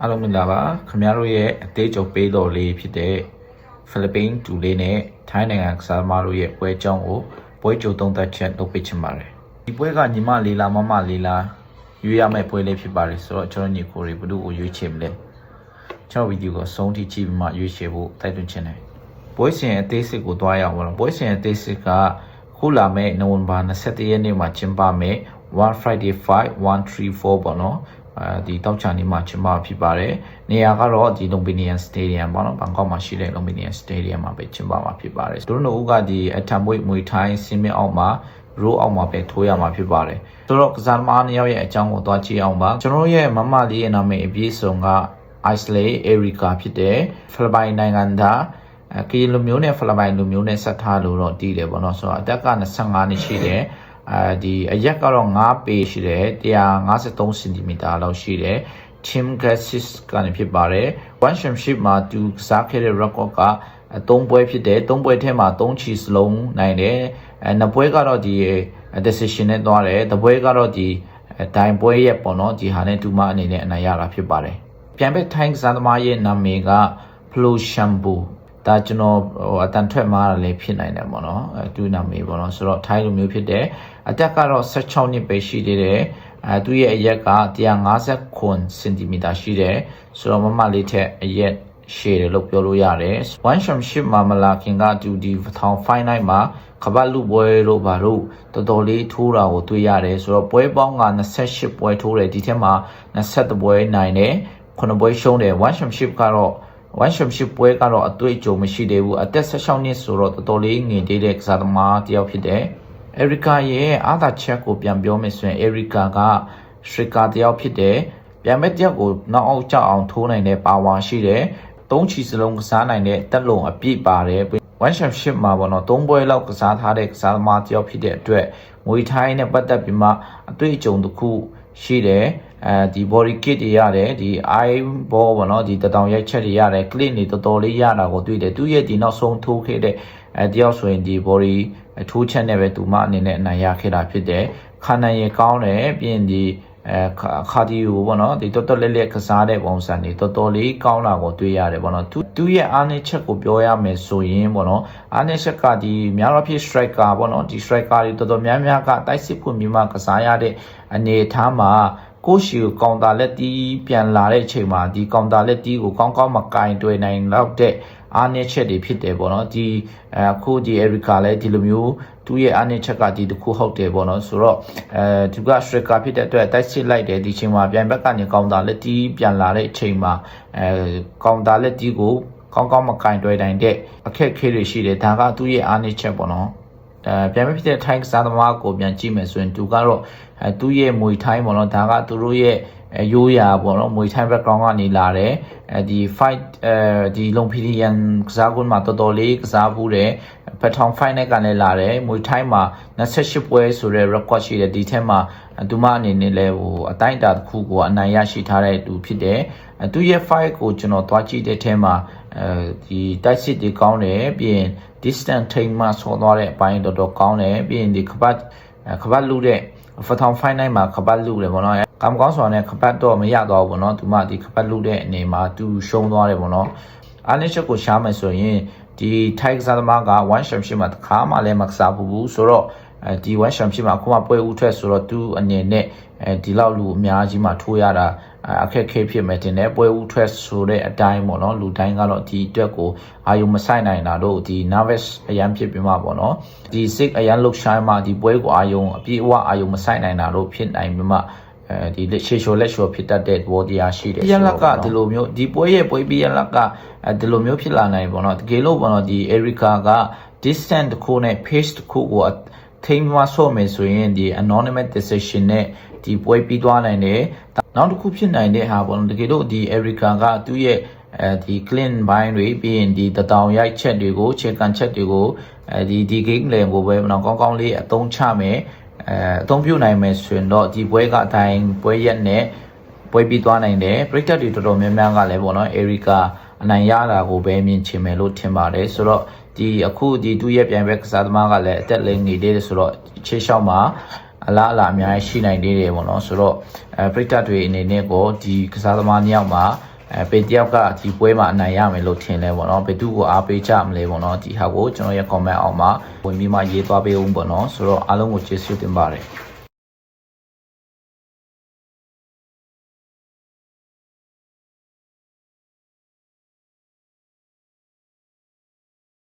အားလုံးမင်္ဂလာပါခင်ဗျားတို့ရဲ့အသေးချုပ်ပေးတော်လေးဖြစ်တဲ့ဖိလစ်ပိန်းတူလေးနဲ့ထိုင်းနိုင်ငံကစားသမားတို့ရဲ့ပွဲကြောင်းကိုပွဲကြိုသုံးသက်ချက်လုပ်ပေးချင်ပါတယ်ဒီပွဲကညီမလေးလာမမလေးလာရွေးရမယ့်ပွဲလေးဖြစ်ပါတယ်ဆိုတော့ကျွန်တော်ညီကိုတွေဘယ်သူ့ကိုရွေးချယ်မလဲကျွန်တော်ဗီဒီယိုကိုဆုံးထိကြည့်ပြီးမှရွေးချယ်ဖို့တိုက်တွန်းချင်တယ်ပွဲစဉ်အသေးစိတ်ကိုတွားရအောင်ပါတော့ပွဲစဉ်အသေးစိတ်ကခုလာမယ့်နိုဝင်ဘာ21ရက်နေ့မှာကျင်းပမယ့် One Friday Fight 134ပေါ့နော် အဲဒီတောက်ချာနေမှာကျင်းပဖြစ်ပါတယ်နေရာကတော့ဒီ Lumpinian Stadium ပေါ့နော်ဘန်ကောက်မှာရှိတဲ့ Lumpinian Stadium မှာပဲကျင်းပမှာဖြစ်ပါတယ်သူတို့တို့ကဒီအထံမွေမွေထိုင်းစင်းမအောက်မှာ row အောက်မှာပဲထိုးရမှာဖြစ်ပါတယ်ဆိုတော့ကစားသမားနှစ်ယောက်ရဲ့အကြောင်းကိုသွားကြည့်အောင်ပါကျွန်တော်ရဲ့မမလေးရဲ့နာမည်အပြည့်စုံက Isley Erica ဖြစ်တဲ့ဖိလစ်ပိုင်နိုင်ငံသားအဲကီလူမျိုးနဲ့ဖိလစ်ပိုင်လူမျိုးနဲ့ဆက်ထားလို့တော့တည်တယ်ပေါ့နော်ဆိုတော့အသက်က25နှစ်ရှိတယ် အဲဒီအရက်ကတော့9ပေရှိတယ်153စင်တီမီတာလောက်ရှိတယ် Tim Gassis ကနေဖြစ်ပါတယ် One Championship မှာသူကစားခဲ့တဲ့ record က3ပွဲဖြစ်တယ်3ပွဲထဲမှာ3ချီစလုံးနိုင်တယ်အဲနှစ်ပွဲကတော့ဒီ decision နဲ့သွားတယ်တပွဲကတော့ဒီဒိုင်ပွဲရဲ့ပေါ့နော်ဒီဟာနဲ့တူမအနေနဲ့အနိုင်ရတာဖြစ်ပါတယ်ပြန်ပဲထိုင်းကစားသမားရဲ့နာမည်က Flo Shampoo ဒါကျွန်တော်ဟိုအတန်ထွက်မှားတာလည်းဖြစ်နိုင်တယ်ပေါ့နော်အဲသူနာမည်ပေါ့နော်ဆိုတော့ထိုင်းလိုမျိုးဖြစ်တယ်အသက်ကတော့16နှစ်ပဲရှိသေးတယ်အဲသူရဲ့အရက်က159စင်တီမီတာရှိတယ်ဆိုတော့မမလေးထက်အရက်ရှည်တယ်လို့ပြောလို့ရတယ် one championship မှာမလာခင်ကသူဒီထောင် final မှာကပတ်လူပွဲလို့ပါတော့တော်တော်လေးထိုးတာကိုတွေ့ရတယ်ဆိုတော့ပွဲပေါင်းက28ပွဲထိုးတယ်ဒီထက်မှာ20ပွဲနိုင်တယ်9ပွဲရှုံးတယ် one championship ကတော့ one championship ပွဲကတော့အတွေ့အကြုံမရှိသေးဘူးအသက်16နှစ်ဆိုတော့တော်တော်လေးငယ်သေးတဲ့ကစားသမားတစ်ယောက်ဖြစ်တယ်။ Erica ရဲ့အာသာချက်ကိုပြန်ပြောမယ်ဆိုရင် Erica က striker တစ်ယောက်ဖြစ်တယ်။ပြန်မဲ့တစ်ယောက်ကိုနောက်အောက်ကျအောင်ထိုးနိုင်တဲ့ power ရှိတယ်။သုံးချီစလုံးကစားနိုင်တဲ့တက်လုံအပြည့်ပါတယ်။ one championship မှာပေါ့နော်သုံးပွဲလောက်ကစားထားတဲ့ကစားသမားတစ်ယောက်ဖြစ်တဲ့အတွက်ငွေထိုင်းနဲ့ပတ်သက်ပြီးမှအတွေ့အကြုံတစ်ခုရှိတယ်။ အဲဒီ body kit တွေရတယ်ဒီ eye ball ပေါ့နော်ဒီတတောင်ရိုက်ချက်တွေရတယ် clip တွေတော်တော်လေးရတာကိုတွေ့တယ်သူရဲ့ဒီနောက်ဆုံးထိုးခဲ့တဲ့အဲတယောက်ဆိုရင်ဒီ body ထိုးချက်နဲ့ပဲသူမအနေနဲ့အနိုင်ရခဲ့တာဖြစ်တယ်ခါနိုင်ရကောင်းတယ်ပြီးရင်ဒီအဲခါဒီယိုပေါ့နော်ဒီတော်တော်လေးလေးကစားတဲ့ပုံစံတွေတော်တော်လေးကောင်းလာကိုတွေ့ရတယ်ပေါ့နော်သူသူရဲ့အားနည်းချက်ကိုပြောရမယ်ဆိုရင်ပေါ့နော်အားနည်းချက်ကဒီများတော့ဖြစ် striker ပေါ့နော်ဒီ striker တွေတော်တော်များများကတိုက်စစ်ဖို့မြင်မှကစားရတဲ့အနေအထားမှာ ကိုရှိကိုကောင်တာလက်တီးပြန်လာတဲ့အချိန်မှာဒီကောင်တာလက်တီးကိုကောင်းကောင်းမကင်တွေ့နိုင်တော့တဲ့အားနည်းချက်တွေဖြစ်တယ်ပေါ့နော်ဒီအခုဒီ Erica လည်းဒီလိုမျိုးသူ့ရဲ့အားနည်းချက်ကဒီတစ်ခုဟုတ်တယ်ပေါ့နော်ဆိုတော့အဲသူက striker ဖြစ်တဲ့အတွက်တိုက်စစ်လိုက်တယ်ဒီချိန်မှာပြန်ဘက်ကနေကောင်တာလက်တီးပြန်လာတဲ့အချိန်မှာအဲကောင်တာလက်တီးကိုကောင်းကောင်းမကင်တွေ့နိုင်တဲ့အခက်အခဲတွေရှိတယ်ဒါကသူ့ရဲ့အားနည်းချက်ပေါ့နော် အဲပြန်ဖြစ်တဲ့ထိုင်းကစားသမားကိုပြန်ကြည့်မယ်ဆိုရင်သူကတော့အဲသူ့ရဲ့မွေထိုင်းပေါ့နော်ဒါကသူတို့ရဲ့ ရိုးရာပေါ့နော်မွေထိုင်း background ကနေလာတယ်အဲဒီ fight အဲဒီလုံဖီဒီယန်ကစားကွန်းမှာတော်တော်လေးကစားဘူးတယ်ဖက်ထောင် fight နဲ့ကလည်းလာတယ်မွေထိုင်းမှာ28ပွဲဆိုတဲ့ record ရှိတယ်ဒီထက်မှာသူမအနေနဲ့လည်းဟိုအတိုင်းအတာတစ်ခုကိုအနိုင်ရရှိထားတဲ့သူဖြစ်တယ်သူရဲ့ fight ကိုကျွန်တော်သွားကြည့်တဲ့ထဲမှာအဲဒီတိုက်စစ်တွေကောင်းတယ်ပြီးရင် distance ထိမှဆောသွားတဲ့အပိုင်းတော်တော်ကောင်းတယ်ပြီးရင်ဒီခပတ်ခပတ်လူတဲ့ဖထောင်ဖိုင်နိုင်မှာခပတ်လူတယ်ပေါ့နော် ကံကောင်းစွာနဲ့ခပတ်တော့မရတော့ဘူးပေါ့နော်သူမဒီခပတ်လူတဲ့အနေမှာသူရှုံးသွားတယ်ပေါ့နော်အားနည်းချက်ကိုရှားမယ်ဆိုရင်ဒီထိုက်ကစားသမားက1 championship မှာတစ်ခါမှလည်းမကစားဘူးဆိုတော့အဲဒီ1 championship မှာအခုမှပွဲဦးထွက်ဆိုတော့သူအနေနဲ့အဲဒီလောက်လူအများကြီးမှထိုးရတာအခက်ခဲဖြစ်မယ်တင်တယ်ပွဲဦးထွက်ဆိုတဲ့အတိုင်းပေါ့နော်လူတိုင်းကတော့ဒီအတွက်ကိုအာယုံမဆိုင်နိုင်တာတို့ဒီ nervous အရန်ဖြစ်ပြီးမှပေါ့နော်ဒီ sick အရန်လှုပ်ရှားမှဒီပွဲကိုအာယုံအပြည့်အဝအာယုံမဆိုင်နိုင်တာတို့ဖြစ်နိုင်ပြီးမှ အဲဒီလက်ရှေရှောလက်ရှောဖြစ်တတ်တဲ့ဘောတရားရှိတယ်။ရလက်ကဒီလိုမျိုးဒီပွဲရဲ့ပွဲပြီးရလက်ကဒီလိုမျိုးဖြစ်လာနိုင်ပေါ့နော်တကယ်လို့ပေါ့နော်ဒီ Erica က distant တစ်ခုနဲ့ pace တစ်ခုကိုထိမဆော့မယ်ဆိုရင်ဒီ anonymous decision နဲ့ဒီပွဲပြီးသွားနိုင်တယ်နောက်တစ်ခုဖြစ်နိုင်တဲ့ဟာပေါ့နော်တကယ်လို့ဒီ Erica ကသူ့ရဲ့အဲဒီ clean ဘိုင်းတွေပြီးရင်ဒီတတောင်ရိုက်ချက်တွေကိုခြေကန်ချက်တွေကိုအဲဒီဒီ game lane ကိုပဲတော့ကောင်းကောင်းလေးအသုံးချမယ် အဲအသုံးပြုနိုင်မယ်ဆိုရင်တော့ဒီပွဲကအတိုင်းပွဲရက်နဲ့ပွဲပြီးသွားနိုင်တယ်ပရိသတ်တွေတော်တော်များများကလည်းပေါ့နော် Erica အနိုင်ရတာကိုပဲမြင်ချင်မယ်လို့ထင်ပါတယ်ဆိုတော့ဒီအခုဒီသူ့ရဲ့ပြိုင်ပွဲကစားသမားကလည်းအသက်လည်းငယ်သေးတယ်ဆိုတော့ခြေလျှောက်မှာအလားအလာအများကြီးရှိနိုင်သေးတယ်ပေါ့နော်ဆိုတော့အဲပရိသတ်တွေအနေနဲ့ကိုဒီကစားသမားနှစ်ယောက်မှာ အဲပေတယောက်ကဒီပွဲမှာအနိုင်ရမယ်လို့ထင်တယ်ပေါ့နော်ဘယ်သူကိုအားပေးကြမလဲပေါ့နော်ဒီဟာကိုကျွန်တော်ရဲ့ comment အောက်မှာဝင်ပြီးမှရေးသွားပေးဦးပေါ့နော်ဆိုတော့အားလုံးကိုကျေးဇူးတင်ပါတယ်